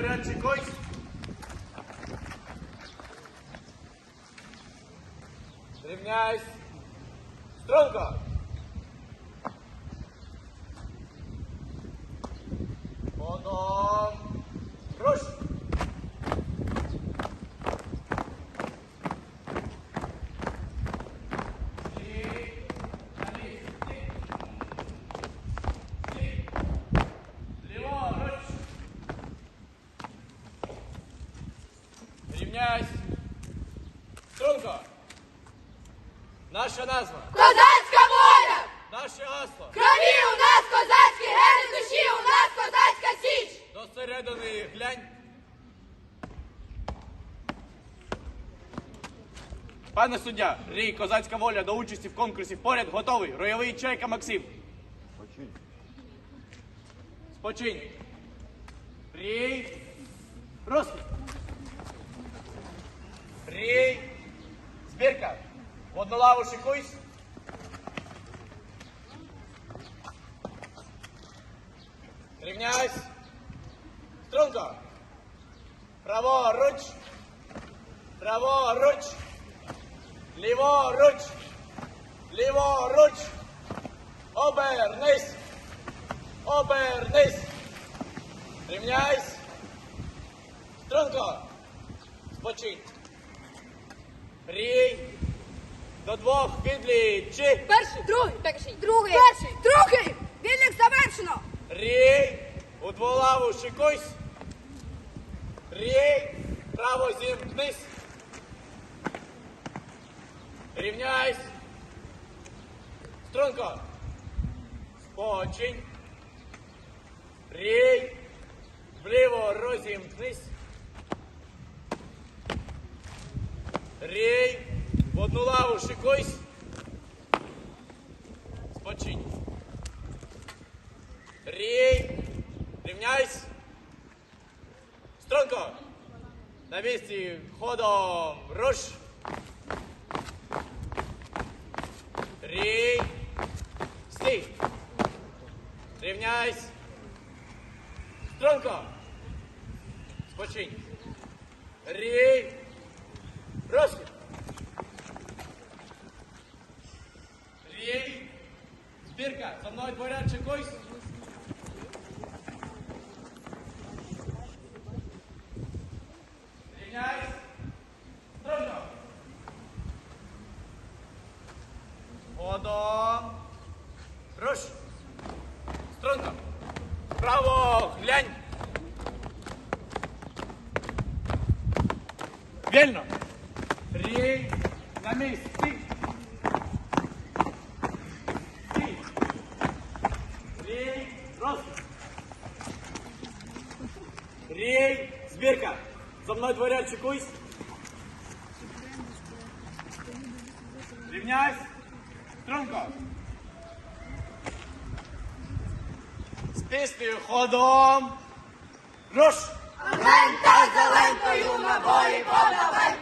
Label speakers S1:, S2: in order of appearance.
S1: Порядчий койсь. Рівняйсь. Рівняйсь. Струнко. Наша назва.
S2: Козацька воля!
S1: Наше гасло.
S2: Крові у нас козацькі гени, душі у нас козацька січ!
S1: До середини глянь. Пане суддя, рій козацька воля до участі в конкурсі поряд готовий. Ройовий чайка Максим. Спочинь. Рій. Розкіт. лаву шикуйсь. Рівняйсь. Струнко. Праворуч. Праворуч. Ліворуч. Ліворуч. Обернись. Обернись. Рівняйсь. Струнко. Спочинь. Рій. До двох відлічі.
S2: Перший, другий, перший, другий, перший, другий! Вільник завершено!
S1: Рій. У дволаву шикуйсь. Рій. Право зімкнись. Рівняйсь. Струнко. Спочинь. Рій. Вліво розімкнись. Рій. В одну лаву шикуйсь. Спочинь. Рій. Рівняйсь. Струнко. На місці ходом руш. Рій. Стій. Рівняйсь. Струнко. Спочинь. Рій. Розкіт. Збірка. За мною дворяд чекуйсь. Рівняйсь. Струнко. Ходом. Руш. Струнко. Право глянь. Вільно. Рій. На місці. Рій. Збірка. За мною дворяд чекуйсь. Рівняйсь. Струнко. З піснею ходом. Руш.
S2: Лента зеленкою на бої подавай!